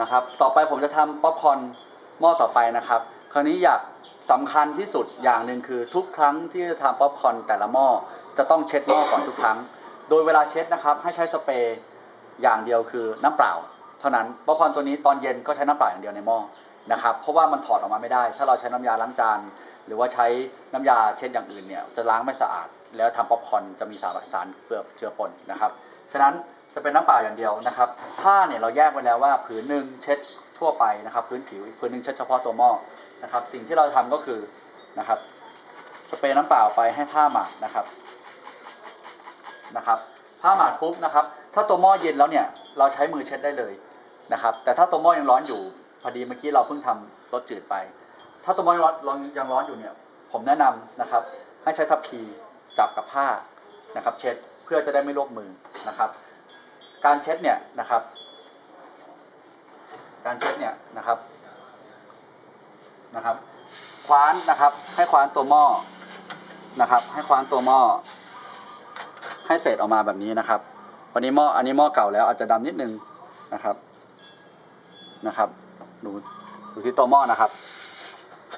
นะครับ ต่อไปผมจะทำป๊อปคอนหม้อต่อไปนะครับ คราวนี้อยากสำคัญที่สุดอย่างหนึ่งคือทุกครั้งที่จะทำป๊อปคอนแต่ละหม้อจะต้องเช็ดหม้อก่อนทุกครั้ง โดยเวลาเช็ดนะครับให้ใช้สเปรย์อย่างเดียวคือน้ำเปล่า เท่านั้นป๊อปคอนตัวนี้ตอนเย็นก็ใช้น้ำเปล่าอย่างเดียวในหม้อนะครับเพราะว่ามันถอดออกมาไม่ได้ ถ้าเราใช้น้ำยาล้างจานหรือว่าใช้น้ำยาเช็ดอย่างอื่นเนี่ยจะล้างไม่สะอาด แล้วทำป๊อปคอนจะมีสารสารเปลือกเจือปนนะครับฉะนั้น จะเป็นน้ำเปล่าอย่างเดียวนะครับผ้าเนี่ยเราแยกไว้แล้วว่าผืนหนึ่งเช็ดทั่วไปนะครับ พื้นผิวอีกผืนหนึ่งเช็ดเฉพาะตัวหม้อนะครับ สิ่งที่เราทำก็คือนะครับสเปรย์น้ำเปล่าไปให้ผ้าหมาดนะครับนะครับ ผ้าหมาดปุ๊บนะครับ ถ้าตัวหม้อเย็นแล้วเนี่ยเราใช้มือเช็ดได้เลยนะครับ แต่ถ้าตัวหม้อยังร้อนอยู่พอดีเมื่อกี้เราเพิ่งทำรสจืดไป ถ้าตัวหม้อยังร้อนยังร้อนอยู่เนี่ย ผมแนะนำนะครับ ให้ใช้ทัพพีจับกับผ้านะครับ เช็ดเพื่อจะได้ไม่ลวกมือนะครับ การเช็ดเนี่ยนะครับ การเช็ดเนี่ยนะครับนะครับ คว้านนะครับ ให้คว้านตัวหม้อนะครับ ให้คว้านตัวหม้อให้เศษออกมาแบบนี้นะครับ วันนี้หม้ออันนี้หม้อเก่าแล้วอาจจะดำนิดนึงนะครับนะครับดูดูที่ตัวหม้อนะครับ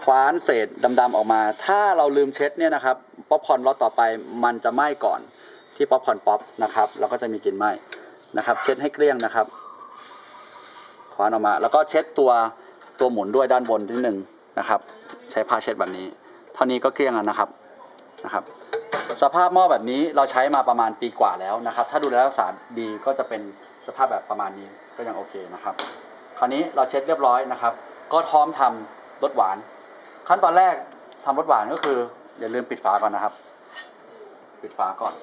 คว้านเศษดำๆออกมา ถ้าเราลืมเช็ดเนี่ยนะครับป๊อปคอร์นรสต่อไปมันจะไหม้ก่อนที่ป๊อปคอร์นป๊อปนะครับแล้วก็จะมีกลิ่นไหม้ นะครับ เช็ดให้เกลี้ยงนะครับคว้านออกมา แล้วก็เช็ดตัวตัวหมุนด้วยด้านบนนิดนึงนะครับ ใช้ผ้าเช็ดแบบนี้ เท่านี้ก็เกลี้ยงแล้วนะครับนะครับ สภาพหม้อแบบนี้เราใช้มาประมาณปีกว่าแล้วนะครับ ถ้าดูแลรักษาดีก็จะเป็นสภาพแบบประมาณนี้ก็ยังโอเคนะครับ คราวนี้เราเช็ดเรียบร้อยนะครับ ก็พร้อมทำรสหวาน ขั้นตอนแรกทำรสหวานก็คือ อย่าลืมปิดฝาก่อนนะครับ ปิดฝาก่อน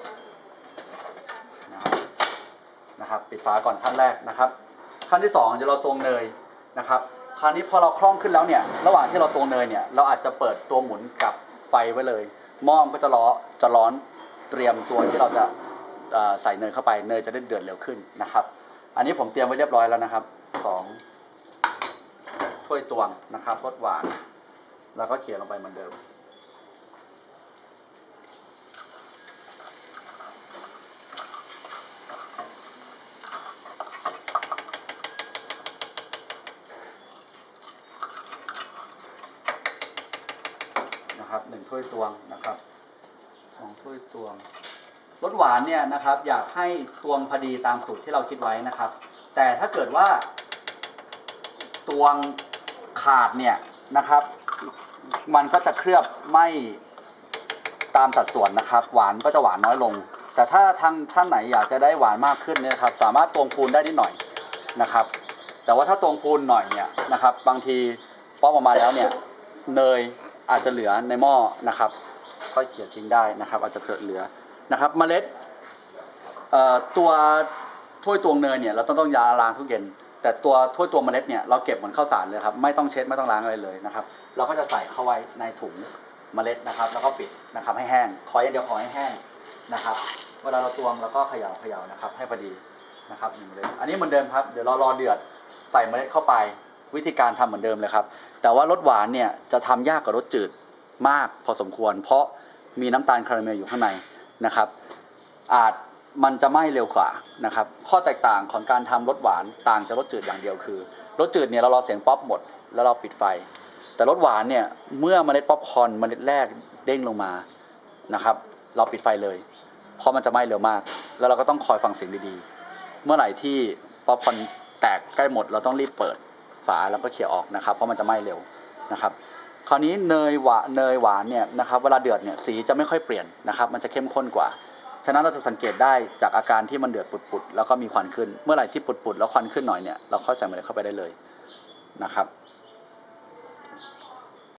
นะครับ ปิดฝาก่อนขั้นแรกนะครับ ขั้นที่สองเดี๋ยวเราตวงเนยนะครับ คราวนี้พอเราคล่องขึ้นแล้วเนี่ย ระหว่างที่เราตวงเนยเนี่ย เราอาจจะเปิดตัวหมุนกับไฟไว้เลย หม้อมก็จะร้อจะร้อนเตรียมตัวที่เราจะใส่เนยเข้าไป เนยจะได้เดือดเร็วขึ้นนะครับ อันนี้ผมเตรียมไว้เรียบร้อยแล้วนะครับสองถ้วยตวงนะครับรสหวาน แล้วก็เขียนลงไปเหมือนเดิม นะครับหนึ่งถ้วยตวงนะครับสองถ้วยตวงรสหวานเนี่ยนะครับ อยากให้ตวงพอดีตามสูตรที่เราคิดไว้นะครับ แต่ถ้าเกิดว่า ตวงขาดเนี่ยนะครับ มันก็จะเคลือบไม่ตามสัดส่วนนะครับ หวานก็จะหวานน้อยลง แต่ถ้าทางท่านไหนอยากจะได้หวานมากขึ้นเนี่ยครับ สามารถตวงพูนได้นิดหน่อยนะครับ แต่ว่าถ้าตวงพูนหน่อยเนี่ยนะครับ บางทีป๊อปออกมาแล้วเนี่ยเนย อาจจะเหลือในหม้อนะครับ ค่อยเขี่ยทิ้งได้นะครับ อาจจะเกิดเหลือนะครับ เมล็ดตัวถ้วยตวงเนยเนี่ยเราต้องต้องยาล้างทุกเย็น แต่ตัวถ้วยตวงเมล็ดเนี่ยเราเก็บเหมือนข้าวสารเลยครับไม่ต้องเช็ดไม่ต้องล้างอะไรเลยนะครับ เราก็จะใส่เข้าไว้ในถุงเมล็ดนะครับ แล้วก็ปิดนะครับให้แห้งขออย่างเดียวขอให้แห้งนะครับเวลาเราตวงเราก็เขย่าเขย่านะครับ ให้พอดีนะครับหนึ่งเมล็ดอันนี้เหมือนเดิมครับเดี๋ยวเรารอเดือดใส่เมล็ดเข้าไป วิธีการทำเหมือนเดิมเลยครับ แต่ว่ารสหวานเนี่ยจะทำยากกว่ารสจืดมากพอสมควร เพราะมีน้ำตาลคาราเมลอยู่ข้างในนะครับ อาจมันจะไหม้เร็วกว่านะครับ ข้อแตกต่างของการทำรสหวานต่างจากรสจืดอย่างเดียวคือรสจืดเนี่ยเรารอเสียงป๊อปหมด แล้วเราปิดไฟ แต่รสหวานเนี่ยเมื่อมเมล็ดป๊อปคอนเมล็ดแรกเด้งลงมานะครับ เราปิดไฟเลย เพราะมันจะไหม้เร็วมาก แล้วเราก็ต้องคอยฟังเสียงดีๆ เมื่อไหร่ที่ป๊อปคอนแตกใกล้หมดเราต้องรีบเปิด ฝาแล้วก็เขี่ยออกนะครับ เพราะมันจะไหม้เร็วนะครับ คราวนี้เนยหวานเนยหวานเนี่ยนะครับเวลาเดือดเนี่ยสีจะไม่ค่อยเปลี่ยนนะครับ มันจะเข้มข้นกว่า ฉะนั้นเราจะสังเกตได้จากอาการที่มันเดือดปุดๆแล้วก็มีควันขึ้น เมื่อไหร่ที่ปุดๆแล้วควันขึ้นหน่อยเนี่ยเราค่อยใส่เมล็ดเข้าไปได้เลยนะครับ